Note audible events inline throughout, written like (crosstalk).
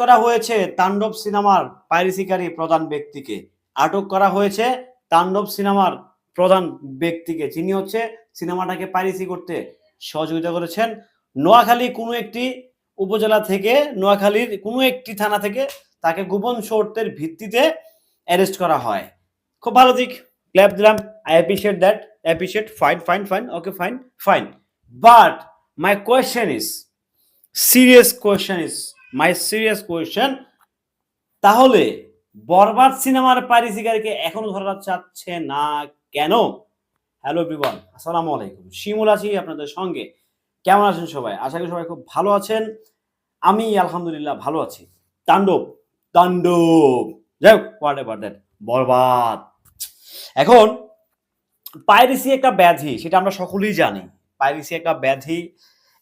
করা হয়েছে তাণ্ডব সিনেমার পাইরেসিকারী প্রধান ব্যক্তিকে। আটক করা হয়েছে তাণ্ডব সিনেমার প্রধান ব্যক্তিকে, যিনি হচ্ছে সিনেমাটাকে পাইরেসি করতে সহযোগিতা করেছেন। নোয়াখালী কোনো একটি উপজেলা থেকে, নোয়াখালীর কোনো একটি থানা থেকে তাকে গোপন শর্তের ভিত্তিতে অ্যারেস্ট করা হয়। খুব ভালো দিক, ক্ল্যাপ দিলাম। I appreciate that appreciate fine fine fine okay fine fine but my question is serious question is my serious question. তাহলে বরবাদ সিনেমার পারিসিকারকে এখনও ধরা চাচ্ছে না কেন? হ্যালো বিবন আসসালামু আলাইকুম। শিমুল আছি আপনাদের সঙ্গে। কেমন আছেন সবাই? আশা করি সবাই খুব ভালো আছেন। আমি আলহামদুলিল্লাহ ভালো আছি। তাণ্ডব তাণ্ডব। যাই হোক হোয়াট এভার দ্যাট বরবাদ। এখন, পাইরেসি একটা ব্যাধি, সেটা আমরা সকলেই জানি। পাইরেসি একটা ব্যাধি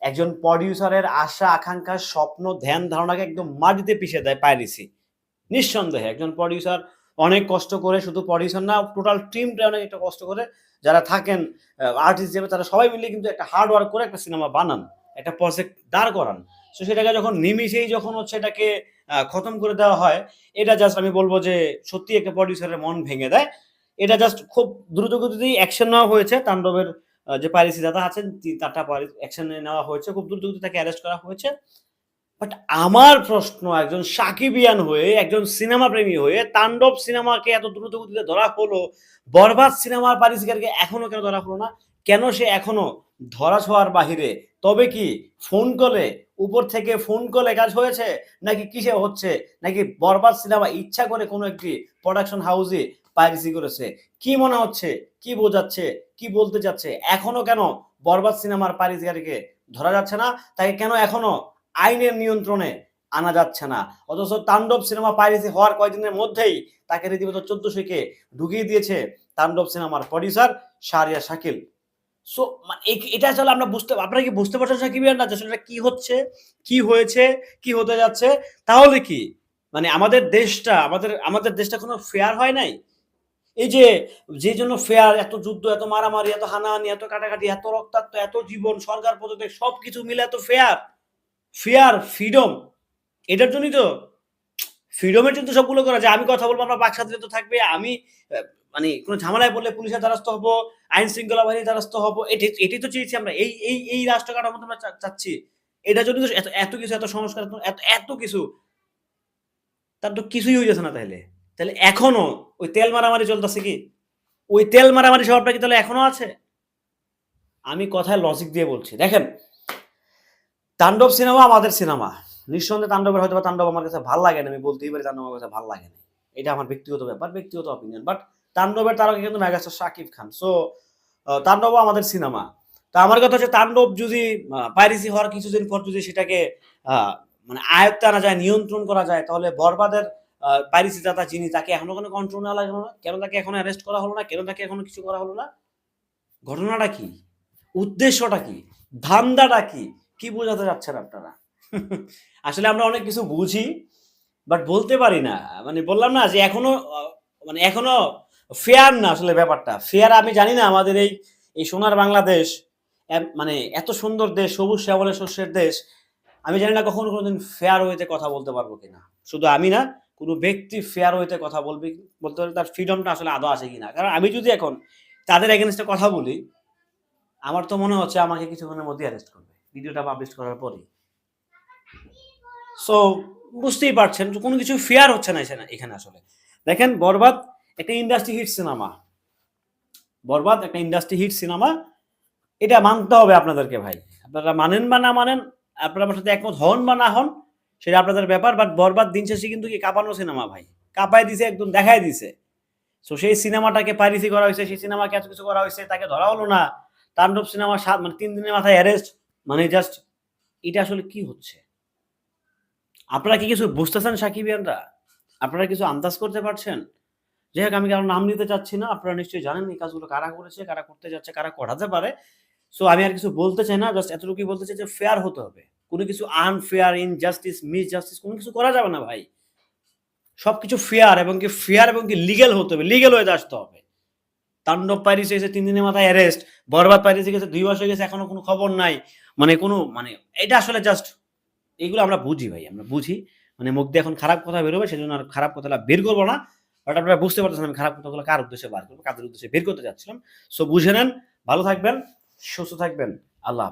একজন প্রডিউসারের আশা আকাঙ্ক্ষা স্বপ্ন, ধ্যান ধারণাকে একদম মাটিতে পিষে দেয় পাইরেসি। নিঃসন্দেহে একজন প্রডিউসার অনেক কষ্ট করে শুধু প্রডিউসার না টোটাল টিমটা অনেক একটা কষ্ট করে যারা থাকেন আর্টিস্ট হিসেবে তারা সবাই মিলে কিন্তু একটা হার্ড ওয়ার্ক করে একটা সিনেমা বানান, একটা প্রজেক্ট দাঁড় করান। তো সেটাকে যখন নিমিশেই যখন হচ্ছে এটাকে খতম করে দেওয়া হয়, এটা জাস্ট আমি বলব যে সত্যি একটা প্রডিউসারের মন ভেঙে দেয়। এটা জাস্ট খুব দ্রুত গতিতেই অ্যাকশন নেওয়া হয়েছে, তাণ্ডবের যে পাইরেসি দাদা আছেন তারটা অ্যাকশন নেওয়া হয়েছে। খুব দ্রুত তাকে অ্যারেস্ট করা হয়েছে। বাট আমার প্রশ্ন, একজন সাকিবিয়ান হয়ে, একজন সিনেমা প্রেমী হয়ে, তাণ্ডব সিনেমাকে এত দ্রুত গতিতে ধরা হলো, বরবাদ সিনেমার পারিসিকারকে এখনও কেন ধরা হলো না? কেন সে এখনও ধরা ছোঁয়ার বাহিরে? তবে কি ফোন কলে উপর থেকে ফোন কলে কাজ হয়েছে? নাকি কিসে হচ্ছে? নাকি বরবাদ সিনেমা ইচ্ছা করে কোনো একটি প্রোডাকশন হাউসে পাইরেসি করেছে। কি মনে হচ্ছে? কি বোঝাচ্ছে? কি বলতে চাচ্ছে? এখনও কেন বরবাদ সিনেমার পাইরেসিকারকে ধরা যাচ্ছে না? তাকে কেন এখনও আইনের নিয়ন্ত্রণে আনা যাচ্ছে না? অথচ তাণ্ডব সিনেমা পাইরেসি হওয়ার কয়েকদিনের মধ্যেই তাকে রীতিমতো চোদ্দশোকে ঢুকিয়ে দিয়েছে তাণ্ডব সিনেমার প্রডিউসার শাহরিয়া শাকিল। সো এটা আসলে আমরা বুঝতে, আপনারা কি বুঝতে পারছেন সাকিব না, যে আসলে কি হচ্ছে? কি হয়েছে? কি হতে যাচ্ছে? তাহলে কি? মানে আমাদের দেশটা, আমাদের আমাদের দেশটা কোনো ফেয়ার হয় নাই? এই যে যে জন্য ফেয়ার এত যুদ্ধ, এত মারামারি, এত হানাহানি, এত কাটাকাটি, এত রক্তাক্ত, এত জীবন, সরকার পদত্যাগ, সবকিছু মিলে এত ফেয়ার ফেয়ার ফ্রিডম এটার জন্যই তো ফ্রিডমের জন্য সবগুলো করা যায়। আমি কথা বলব, আমরা বাক তো থাকবে। আমি মানে কোনো ঝামেলায় পড়লে পুলিশের দ্বারস্থ হব, আইন শৃঙ্খলা বাহিনীর দ্বারস্থ হব, এটি এটি তো চেয়েছি আমরা। এই এই এই রাষ্ট্র কাঠামো আমরা চাচ্ছি। এটার জন্য তো এত এত কিছু, এত সংস্কার, এত এত কিছু, তার তো কিছুই হয়ে যাচ্ছে না তাহলে। তাহলে এখনও ওই তেল মারামারি চলতেছে কি? ওই তেল মারামারি স্বভাবটা কি তাহলে এখনও আছে? আমি কথায় লজিক দিয়ে বলছি। দেখেন, তাণ্ডব সিনেমা আমাদের সিনেমা নিঃসন্দেহে তাণ্ডবের হয়তো তাণ্ডব আমার কাছে ভালো লাগে না, আমি বলতেই পারি তাণ্ডব আমার কাছে ভালো লাগে না। এটা আমার ব্যক্তিগত ব্যাপার, ব্যক্তিগত অপিনিয়ন বাট তাণ্ডবের তারকা কিন্তু মেগাস্টার শাকিব খান। সো তাণ্ডবও আমাদের সিনেমা তা আমার কথা হচ্ছে তাণ্ডব যদি পাইরেসি হওয়ার কিছুদিন পর যদি সেটাকে মানে আয়ত্তে আনা যায়, নিয়ন্ত্রণ করা যায়, তাহলে বরবাদের পাইরেসি দাতা যিনি, তাকে এখনও কোনো কন্ট্রোল না লাগল না। কেন তাকে এখনও অ্যারেস্ট করা হলো না? কেন তাকে এখনও কিছু করা হলো না? ঘটনাটা কি? উদ্দেশ্যটা কি? ধান্দাটা কি? কি বোঝাতে যাচ্ছেন আপনারা? (laughs) আসলে আমরা অনেক কিছু বুঝি বাট বলতে পারি না। মানে বললাম না যে এখনও মানে এখনও ফেয়ার না আসলে ব্যাপারটা। ফেয়ার আমি জানি না আমাদের এই এই সোনার বাংলাদেশ মানে এত সুন্দর দেশ, সবুজ শ্যামলের শস্যের দেশ, আমি জানি না কখনো কোনোদিন ফেয়ার হইতে কথা বলতে পারব কিনা। শুধু আমি না কোনো ব্যক্তি ফেয়ার হইতে কথা বলবে বলতে পারে তার ফ্রিডমটা আসলে আদৌ আসে কিনা? কারণ আমি যদি এখন তাদের এগেনস্টে কথা বলি, আমার তো মনে হচ্ছে আমাকে কিছুক্ষণের মধ্যে অ্যারেস্ট করবে। ভিডিওটা পাবলিশ করার পরেই। সো বুঝতেই পারছেন, কোনো কিছু ফেয়ার হচ্ছে না এখানে আসলে। দেখেন, বরবাদ একটা ইন্ডাস্ট্রি হিট সিনেমা বরবাদ একটা ইন্ডাস্ট্রি হিট সিনেমা এটা মানতে হবে আপনাদেরকে ভাই। আপনারা মানেন বা না মানেন, আপনারা আমার সাথে একমত হন বা না হন সেটা আপনাদের ব্যাপার বাট বরবাদ দিন শেষে কিন্তু কি কাঁপানো সিনেমা ভাই? কাঁপাই দিছে, একদম দেখাই দিছে। সো সেই সিনেমাটাকে পাইরিসি করা হয়েছে, সেই সিনেমাকে এত কিছু করা হয়েছে, তাকে ধরা হলো না। তাণ্ডব সিনেমা সাত মানে তিন দিনের মাথায় অ্যারেস্ট মানে জাস্ট এটা আসলে কি হচ্ছে? আপনারা কি কিছু বুঝতেছেন সাকিবিয়ানরা আপনারা কিছু আন্দাজ করতে পারছেন? যাই হোক, আমি কারও নাম নিতে চাচ্ছি না, আপনারা নিশ্চয়ই জানেন এই কাজগুলো কারা করেছে, কারা করতে যাচ্ছে, কারা করাতে পারে। সো আমি আর কিছু বলতে চাই না জাস্ট এতটুকুই বলতে চাই যে ফেয়ার হতে হবে। কোনো কিছু আনফেয়ার ইনজাস্টিস মিস জাস্টিস কোনো কিছু করা যাবে না ভাই। সব কিছু ফেয়ার এবং কি ফেয়ার এবং কি লিগেল হতে হবে লিগেল হয়ে আসতে হবে। তাণ্ডব পাইরিস হয়েছে তিন দিনের মাথায় অ্যারেস্ট বরবাদ প্যারিসে গেছে, দুই মাস হয়ে গেছে, এখনও কোনো খবর নাই। মানে কোনো মানে এটা আসলে জাস্ট এগুলো আমরা বুঝি ভাই, আমরা বুঝি। মানে মুখ দিয়ে এখন খারাপ কথা বেরোবে সেজন্য আর খারাপ কথাটা বের করব না। বাট আপনারা বুঝতে পারতেছেন আমি খারাপ কথাগুলো কার উদ্দেশ্যে বার করব, কাদের উদ্দেশ্যে বের করতে যাচ্ছিলাম সো বুঝে নেন, ভালো থাকবেন, সুস্থ থাকবেন, আল্লাহ।